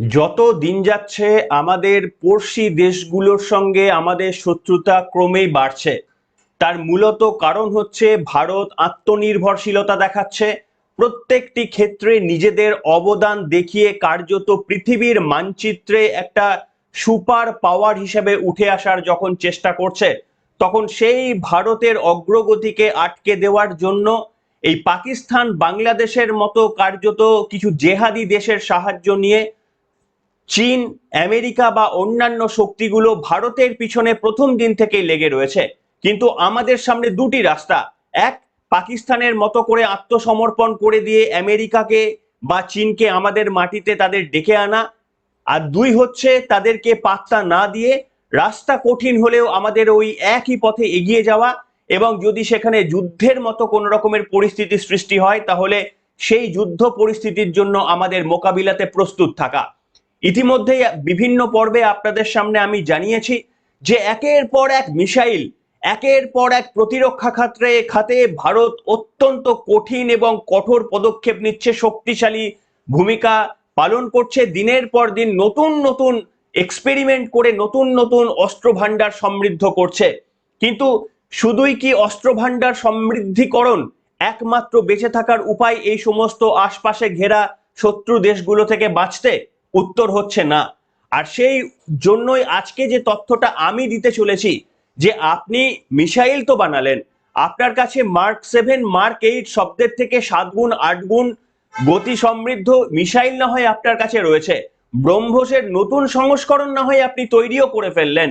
যত দিন যাচ্ছে, আমাদের পড়শি দেশগুলোর সঙ্গে আমাদের শত্রুতা ক্রমেই বাড়ছে। তার মূলত কারণ হচ্ছে, ভারত আত্মনির্ভরশীলতা দেখাচ্ছে। প্রত্যেকটি ক্ষেত্রে নিজেদের অবদান দেখিয়ে কার্যত পৃথিবীর মানচিত্রে একটা সুপার পাওয়ার হিসেবে উঠে আসার যখন চেষ্টা করছে, তখন সেই ভারতের অগ্রগতিকে আটকে দেওয়ার জন্য এই পাকিস্তান বাংলাদেশের মতো কার্যত কিছু জেহাদি দেশের সাহায্য নিয়ে চীন, আমেরিকা বা অন্যান্য শক্তিগুলো ভারতের পিছনে প্রথম দিন থেকেই লেগে রয়েছে। কিন্তু আমাদের সামনে দুটি রাস্তা। এক, পাকিস্তানের মতো করে আত্মসমর্পণ করে দিয়ে আমেরিকাকে বা চীনকে আমাদের মাটিতে তাদের ডেকে আনা। আর দুই হচ্ছে তাদেরকে পাত্তা না দিয়ে রাস্তা কঠিন হলেও আমাদের ওই একই পথে এগিয়ে যাওয়া এবং যদি সেখানে যুদ্ধের মতো কোন রকমের পরিস্থিতি সৃষ্টি হয়, তাহলে সেই যুদ্ধ পরিস্থিতির জন্য আমাদের মোকাবিলাতে প্রস্তুত থাকা। ইতিমধ্যে বিভিন্ন পর্বে আপনাদের সামনে আমি জানিয়েছি যে একের পর এক মিসাইল, একের পর এক প্রতিরক্ষা খাতে খাতে ভারত অত্যন্ত কঠিন এবং কঠোর পদক্ষেপ নিচ্ছে, শক্তিশালী ভূমিকা পালন করছে। দিনের পর দিন নতুন নতুন এক্সপেরিমেন্ট করে নতুন নতুন অস্ত্র ভান্ডার সমৃদ্ধ করছে। কিন্তু শুধুই কি অস্ত্র ভান্ডার সমৃদ্ধিকরণ একমাত্র বেঁচে থাকার উপায় এই সমস্ত আশপাশে ঘেরা শত্রু দেশগুলো থেকে বাঁচতে? উত্তর হচ্ছে না। আর সেই জন্যই আজকে যে তথ্যটা আমি দিতে চলেছি, যে আপনি মিসাইল তো বানালেন, আপনার কাছে মার্ক সেভেন মার্ক এইট শব্দের থেকে সাত গুণ, আট গুণ গতি সমৃদ্ধ মিসাইল না হয় আপনার কাছে রয়েছে। ব্রহ্মসের নতুন সংস্করণ না হয় আপনি তৈরিও করে ফেললেন।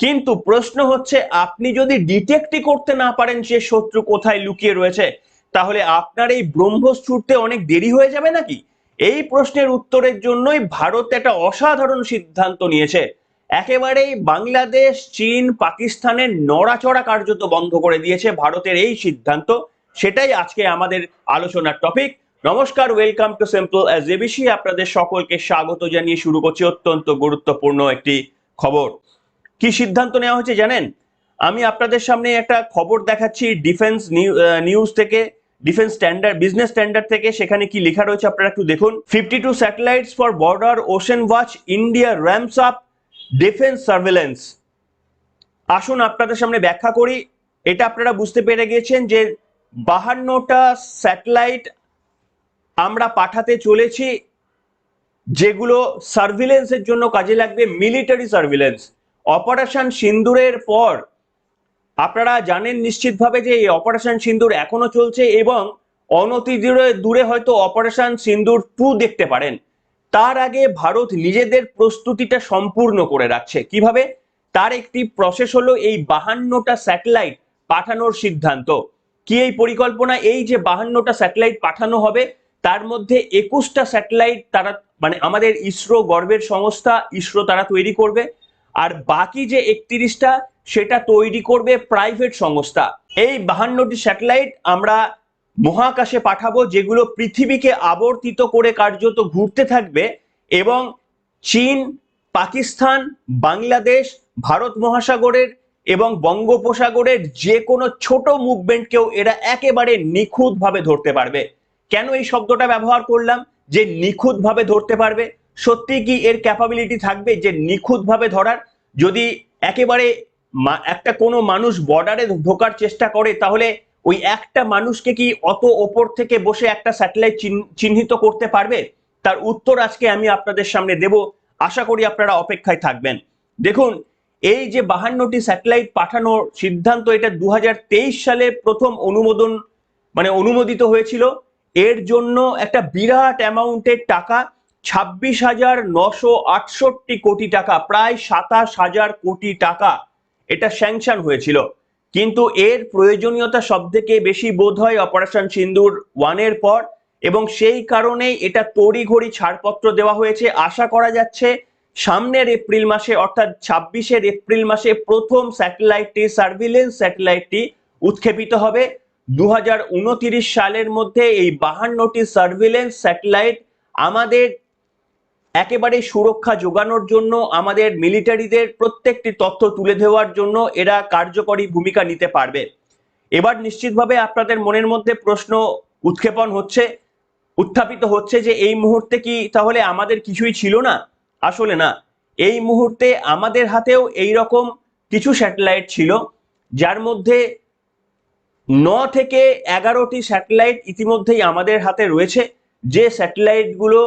কিন্তু প্রশ্ন হচ্ছে, আপনি যদি ডিটেক্টই করতে না পারেন সে শত্রু কোথায় লুকিয়ে রয়েছে, তাহলে আপনার এই ব্রহ্মস ছুটতে অনেক দেরি হয়ে যাবে নাকি? এই প্রশ্নের উত্তরের জন্যই ভারত একটা অসাধারণ সিদ্ধান্ত নিয়েছে। একেবারেই বাংলাদেশ, চীন, পাকিস্তানের নড়াচড়া কার্যত বন্ধ করে দিয়েছে ভারতের এই সিদ্ধান্ত। সেটাই আজকে আমাদের আলোচনার টপিক নমস্কার welcome to simple as ABC আপনাদের সকলকে স্বাগত জানিয়ে শুরু করছি অত্যন্ত গুরুত্বপূর্ণ একটি খবর। কি সিদ্ধান্ত নেওয়া হয়েছে জানেন? আমি আপনাদের সামনে একটা খবর দেখাচ্ছি ডিফেন্স নিউজ থেকে। ডিফেন্স স্ট্যান্ডার্ড বিজনেস স্ট্যান্ডার্ড থেকে সেখানে কি লেখা রয়েছে আপনারা একটু দেখুন। Fifty two satellites for border ocean watch India ramps up defence surveillance আসুন আপনাদের সামনে ব্যাখ্যা করি। এটা আপনারা বুঝতে পেরে গিয়েছেন যে বাহান্নটা স্যাটেলাইট আমরা পাঠাতে চলেছি, যেগুলো সার্ভিলেন্সের জন্য কাজে লাগবে মিলিটারি সার্ভিলেন্স অপারেশন সিন্দুরের পর আপনারা জানেন নিশ্চিতভাবে যে এই অপারেশন সিন্দুর এখনও চলছে এবং অনতি দূরে দূরে হয়তো অপারেশন সিন্দুর টু দেখতে পারেন। তার আগে ভারত নিজেদের প্রস্তুতিটা সম্পূর্ণ করে রাখছে। কীভাবে? তার একটি প্রসেস হলো এই বাহান্নটা স্যাটেলাইট পাঠানোর সিদ্ধান্ত। কি এই পরিকল্পনা? এই যে বাহান্নটা স্যাটেলাইট পাঠানো হবে, তার মধ্যে একুশটা স্যাটেলাইট তারা মানে আমাদের ইসরো গর্বের সংস্থা, ইসরো তারা তৈরি করবে। আর বাকি যে একত্রিশটা সেটা তৈরি করবে প্রাইভেট সংস্থা। এই বাহান্নটি স্যাটেলাইট আমরা মহাকাশে পাঠাবো, যেগুলো পৃথিবীকে আবর্তিত করে কার্যত ঘুরতে থাকবে এবং চীন, পাকিস্তান, বাংলাদেশ, ভারত মহাসাগরের এবং বঙ্গোপসাগরের যে কোনো ছোট মুভমেন্টকেও এরা একেবারে নিখুঁতভাবে ধরতে পারবে। কেন এই শব্দটা ব্যবহার করলাম? যে নিখুঁতভাবে ধরতে পারবে। সত্যি কি এর ক্যাপাবিলিটি থাকবে যে নিখুঁতভাবে ধরার? যদি একেবারে একটা কোনো মানুষ বর্ডারে ঢোকার চেষ্টা করে, তাহলে ওই একটা মানুষকে কি অত ওপর থেকে বসে একটা স্যাটেলাইট চিহ্নিত করতে পারবে? তার উত্তর আজকে আমি আপনাদের সামনে দেব। আশা করি আপনারা অপেক্ষায় থাকবেন। দেখুন, এই যে বাহান্নটি স্যাটেলাইট পাঠানোর সিদ্ধান্ত, এটা দু হাজার তেইশ সালে প্রথম অনুমোদন মানে অনুমোদিত হয়েছিল। এর জন্য একটা বিরাট অ্যামাউন্টের টাকা, ছাব্বিশ হাজার নশো আটষট্টি কোটি টাকা, প্রায় সাতাশ হাজার কোটি টাকা। এটা স্যাংশন হয়েছিল। কিন্তু এর প্রয়োজনীয়তা সব থেকে বেশি বোধ হয় অপারেশন সিন্দুর ওয়ানের পর এবং সেই কারণেই এটা তড়িঘড়ি ছাড়পত্র দেওয়া হয়েছে। আশা করা যাচ্ছে সামনের এপ্রিল মাসে অর্থাৎ ছাব্বিশের এপ্রিল মাসে প্রথম স্যাটেলাইটটি, সার্ভিলেন্স স্যাটেলাইটটি উৎক্ষেপিত হবে। দু হাজার উনত্রিশ সালের মধ্যে এই বাহান্নটি সার্ভিলেন্স স্যাটেলাইট আমাদের একেবারে সুরক্ষা যোগানোর জন্য আমাদের মিলিটারিদের প্রত্যেকটি তথ্য তুলে দেওয়ার জন্য এরা কার্যকরী ভূমিকা নিতে পারবে। এবার নিশ্চিতভাবে আপনাদের মনের মধ্যে প্রশ্ন উৎক্ষেপণ হচ্ছে, উত্থাপিত হচ্ছে যে এই মুহূর্তে কি তাহলে আমাদের কিছুই ছিল না? আসলে না। এই মুহূর্তে আমাদের হাতেও এই রকম কিছু স্যাটেলাইট ছিল, যার মধ্যে ন থেকে এগারোটি স্যাটেলাইট ইতিমধ্যেই আমাদের হাতে রয়েছে। যে স্যাটেলাইটগুলো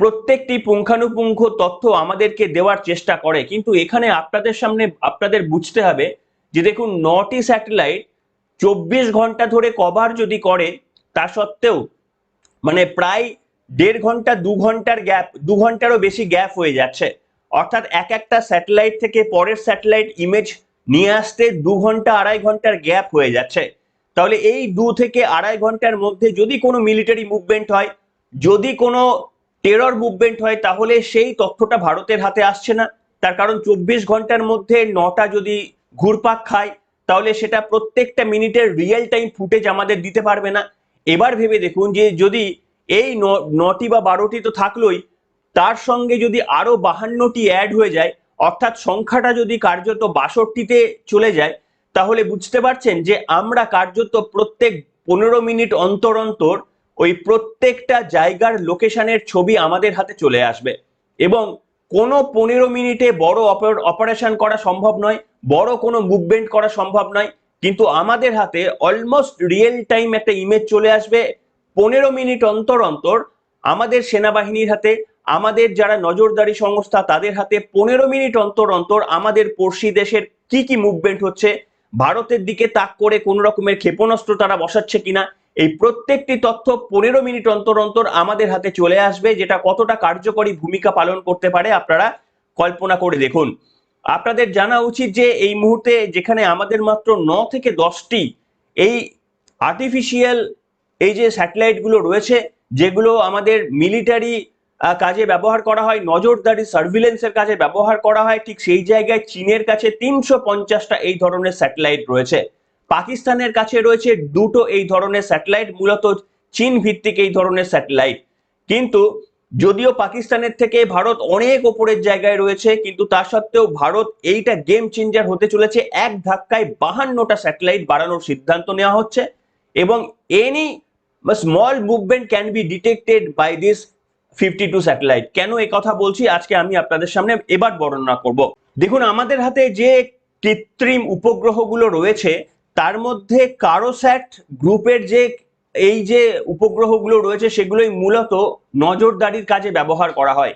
প্রত্যেকটি পুঙ্খানুপুঙ্খ তথ্য আমাদেরকে দেওয়ার চেষ্টা করে। কিন্তু এখানে আপনাদের সামনে আপনাদের বুঝতে হবে যে দেখুন, নটি স্যাটেলাইট চব্বিশ ঘণ্টা ধরে কভার যদি করে, তা সত্ত্বেও মানে প্রায় দেড় ঘণ্টা, দু ঘণ্টার গ্যাপ, দু ঘন্টারও বেশি গ্যাপ হয়ে যাচ্ছে। অর্থাৎ এক একটা স্যাটেলাইট থেকে পরের স্যাটেলাইট ইমেজ নিয়ে আসতে দু ঘণ্টা, আড়াই ঘণ্টার গ্যাপ হয়ে যাচ্ছে। তাহলে এই দু থেকে আড়াই ঘণ্টার মধ্যে যদি কোনো মিলিটারি মুভমেন্ট হয়, যদি কোনো টেরর মুভমেন্ট হয়, তাহলে সেই তথ্যটা ভারতের হাতে আসছে না। তার কারণ চব্বিশ ঘণ্টার মধ্যে নটা যদি ঘুরপাক খায়, তাহলে সেটা প্রত্যেকটা মিনিটের রিয়েল টাইম ফুটেজ আমাদের দিতে পারবে না। এবার ভেবে দেখুন যে যদি এই নটি বা বারোটি তো থাকলোই, তার সঙ্গে যদি আরও বাহান্নটি অ্যাড হয়ে যায়, অর্থাৎ সংখ্যাটা যদি কার্যত বাষট্টিতে চলে যায়, তাহলে বুঝতে পারছেন যে আমরা কার্যত প্রত্যেক পনেরো মিনিট অন্তর অন্তর ওই প্রত্যেকটা জায়গার লোকেশনের ছবি আমাদের হাতে চলে আসবে। এবং কোনো পনেরো মিনিটে বড় অপারেশন করা সম্ভব নয়, বড় কোনো মুভমেন্ট করা সম্ভব নয়, কিন্তু আমাদের হাতে অলমোস্ট রিয়েল টাইম একটা ইমেজ চলে আসবে। পনেরো মিনিট অন্তর অন্তর আমাদের সেনাবাহিনীর হাতে, আমাদের যারা নজরদারি সংস্থা, তাদের হাতে পনেরো মিনিট অন্তর অন্তর আমাদের পড়শি দেশের কি কি মুভমেন্ট হচ্ছে, ভারতের দিকে তাক করে কোন রকমের ক্ষেপণাস্ত্র তারা বসাচ্ছে কিনা এই প্রত্যেকটি তথ্য পনেরো মিনিট অন্তর অন্তর আমাদের হাতে চলে আসবে, যেটা কতটা কার্যকরী ভূমিকা পালন করতে পারে আপনারা কল্পনা করে দেখুন। আপনাদের জানা উচিত যে এই মুহূর্তে যেখানে আমাদের মাত্র ন থেকে দশটি এই আর্টিফিশিয়াল এই যে স্যাটেলাইটগুলো রয়েছে, যেগুলো আমাদের মিলিটারি কাজে ব্যবহার করা হয়, নজরদারি সার্ভিলেন্সের কাজে ব্যবহার করা হয়, ঠিক সেই জায়গায় চীনের কাছে তিনশো পঞ্চাশটা এই ধরনের স্যাটেলাইট রয়েছে। পাকিস্তানের কাছে রয়েছে দুটো এই ধরনের স্যাটেলাইট, মূলত চীন ভিত্তিক এই ধরনের স্যাটেলাইট। কিন্তু যদিও পাকিস্তানের থেকে ভারত অনেক ওপরের জায়গায় রয়েছে, কিন্তু তা সত্ত্বেও ভারত এইটা গেম চেঞ্জার হতে চলেছে। এক ধাক্কায় বাহান্নটা স্যাটেলাইট বাড়ানোর সিদ্ধান্ত নেওয়া হচ্ছে এবং any small movement can be detected by this fifty two satellite কেন এই কথা বলছি? আজকে আমি আপনাদের সামনে এবার বর্ণনা করব। দেখুন, আমাদের হাতে যে কৃত্রিম উপগ্রহগুলো রয়েছে তার মধ্যে কারোস্যাট গ্রুপের যে, এই যে উপগ্রহগুলো রয়েছে সেগুলোই মূলত নজরদারির কাজে ব্যবহার করা হয়।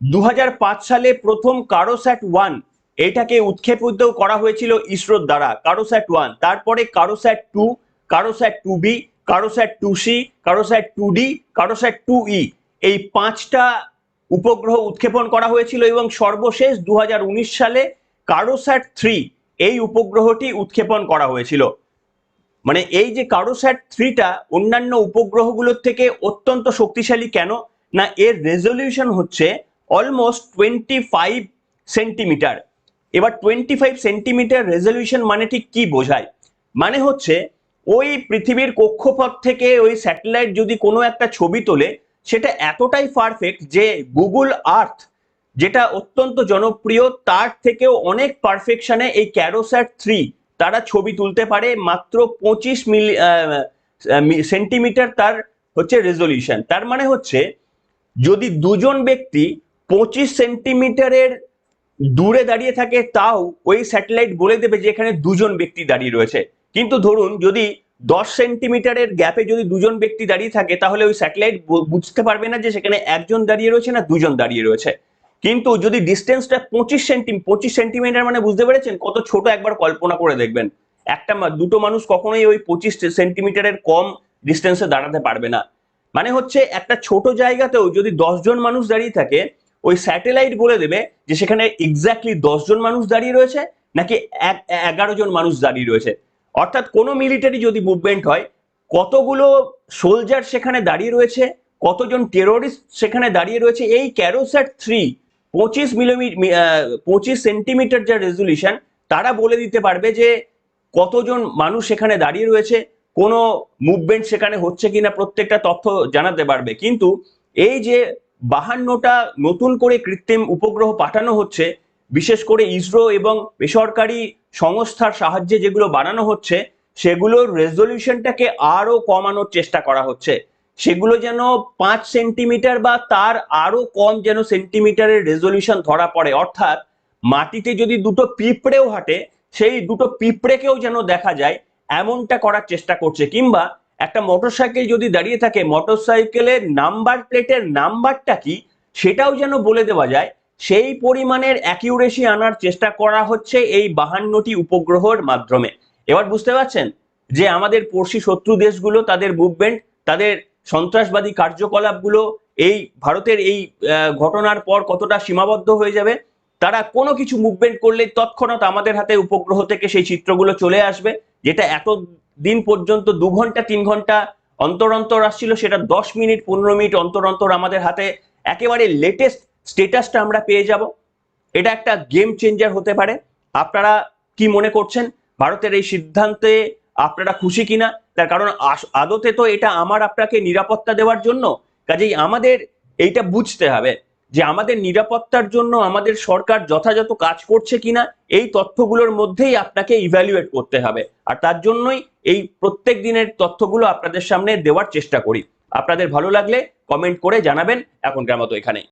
দু হাজার পাঁচ সালে প্রথম কারোস্যাট ওয়ান এটাকে উৎক্ষেপিত করা হয়েছিল ইসরোর দ্বারা, কারোস্যাট ওয়ান। তারপরে Cartosat two Cartosat two B, Cartosat two C, Cartosat two D, Cartosat two E. এই পাঁচটা উপগ্রহ উৎক্ষেপণ করা হয়েছিল এবং সর্বশেষ দু হাজার উনিশ সালে কারোস্যাট থ্রি এই উপগ্রহটি উৎক্ষেপণ করা হয়েছিল। মানে এই যে কারোস্যাট থ্রিটা অন্যান্য উপগ্রহগুলোর থেকে অত্যন্ত শক্তিশালী কেন? না, এর রেজলিউশন হচ্ছে অলমোস্ট টোয়েন্টি ফাইভ সেন্টিমিটার এবার টোয়েন্টি ফাইভ সেন্টিমিটার রেজলিউশন মানে ঠিক কি বোঝায়? মানে হচ্ছে ওই পৃথিবীর কক্ষপথ থেকে ওই স্যাটেলাইট যদি কোনো একটা ছবি তোলে, সেটা এতটাই পারফেক্ট যে গুগল আর্থ যেটা অত্যন্ত জনপ্রিয়, তার থেকেও অনেক পারফেকশনে এই ক্যারোস্যাট থ্রি তারা ছবি তুলতে পারে মাত্র পঁচিশ মিলি সেন্টিমিটার তার হচ্ছে রেজলিউশন তার মানে হচ্ছে, যদি দুজন ব্যক্তি পঁচিশ সেন্টিমিটারের দূরে দাঁড়িয়ে থাকে, তাও ওই স্যাটেলাইট বলে দেবে যে এখানে দুজন ব্যক্তি দাঁড়িয়ে রয়েছে। কিন্তু ধরুন, যদি দশ সেন্টিমিটারের গ্যাপে যদি দুজন ব্যক্তি দাঁড়িয়ে থাকে, তাহলে ওই স্যাটেলাইট বুঝতে পারবে না যে সেখানে একজন দাঁড়িয়ে রয়েছে না দুজন দাঁড়িয়ে রয়েছে। কিন্তু যদি ডিস্টেন্সটা পঁচিশ সেন্টি পঁচিশ সেন্টিমিটার মানে বুঝতে পেরেছেন? কত ছোট একবার কল্পনা করে দেখবেন। একটা দুটো মানুষ কখনোই ওই পঁচিশ সেন্টিমিটারের কম ডিস্টেন্সে দাঁড়াতে পারবে না। মানে হচ্ছে একটা ছোট জায়গাতেও যদি জন মানুষ দাঁড়িয়ে থাকে, ওই স্যাটেলাইট বলে দেবে যে সেখানে এক্স্যাক্টলি জন মানুষ দাঁড়িয়ে রয়েছে, নাকি এগারো জন মানুষ দাঁড়িয়ে রয়েছে। অর্থাৎ কোনো মিলিটারি যদি মুভমেন্ট হয়, কতগুলো সোলজার সেখানে দাঁড়িয়ে রয়েছে, কতজন টেরোরিস্ট সেখানে দাঁড়িয়ে রয়েছে, এই ক্যারোস্যাট থ্রি পঁচিশ মিলিমিটার পঁচিশ সেন্টিমিটার যা রেজলিউশন তারা বলে দিতে পারবে যে কতজন মানুষ সেখানে দাঁড়িয়ে রয়েছে, কোনো মুভমেন্ট সেখানে হচ্ছে কিনা প্রত্যেকটা তথ্য জানাতে পারবে। কিন্তু এই যে বাহান্নটা নতুন করে কৃত্রিম উপগ্রহ পাঠানো হচ্ছে, বিশেষ করে ইসরো এবং বেসরকারি সংস্থার সাহায্যে যেগুলো বানানো হচ্ছে, সেগুলোর রেজলিউশনটাকে আরও কমানোর চেষ্টা করা হচ্ছে। সেগুলো যেন পাঁচ সেন্টিমিটার বা তার আরও কম যেন সেন্টিমিটারের রেজলিউশন ধরা পড়ে। অর্থাৎ মাটিতে যদি দুটো পিঁপড়েও হাঁটে, সেই দুটো পিঁপড়েকেও যেন দেখা যায়, এমনটা করার চেষ্টা করছে। কিংবা একটা মোটরসাইকেল যদি দাঁড়িয়ে থাকে মোটরসাইকেলের নাম্বার প্লেটের নাম্বারটা কি, সেটাও যেন বলে দেওয়া যায়, সেই পরিমাণের অ্যাকিউরেসি আনার চেষ্টা করা হচ্ছে এই বাহান্নটি উপগ্রহের মাধ্যমে। এবার বুঝতে পারছেন যে আমাদের পড়শি শত্রু দেশগুলো, তাদের মুভমেন্ট তাদের সন্ত্রাসবাদী কার্যকলাপগুলো এই ভারতের এই ঘটনার পর কতটা সীমাবদ্ধ হয়ে যাবে, তারা কোনো কিছু মুভমেন্ট করলে তৎক্ষণাৎ আমাদের হাতে উপগ্রহ থেকে সেই চিত্রগুলো চলে আসবে, যেটা এত দিন পর্যন্ত দু ঘণ্টা, তিন ঘণ্টা অন্তর অন্তর আসছিল, সেটা দশ মিনিট, পনেরো মিনিট অন্তর অন্তর আমাদের হাতে একেবারে লেটেস্ট স্টেটাসটা আমরা পেয়ে যাব। এটা একটা গেম চেঞ্জার হতে পারে। আপনারা কি মনে করছেন? ভারতের এই সিদ্ধান্তে আপনারা খুশি কিনা? তার কারণ আদতে তো এটা আমার আপনাকে নিরাপত্তা দেওয়ার জন্য, কাজেই আমাদের এইটা বুঝতে হবে যে আমাদের নিরাপত্তার জন্য আমাদের সরকার যথাযথ কাজ করছে কিনা, এই তথ্যগুলোর মধ্যেই আপনাকে ইভ্যালুয়েট করতে হবে। আর তার জন্যই এই প্রত্যেক দিনের তথ্যগুলো আপনাদের সামনে দেওয়ার চেষ্টা করি। আপনাদের ভালো লাগলে কমেন্ট করে জানাবেন, এখনকার মতো এখানেই।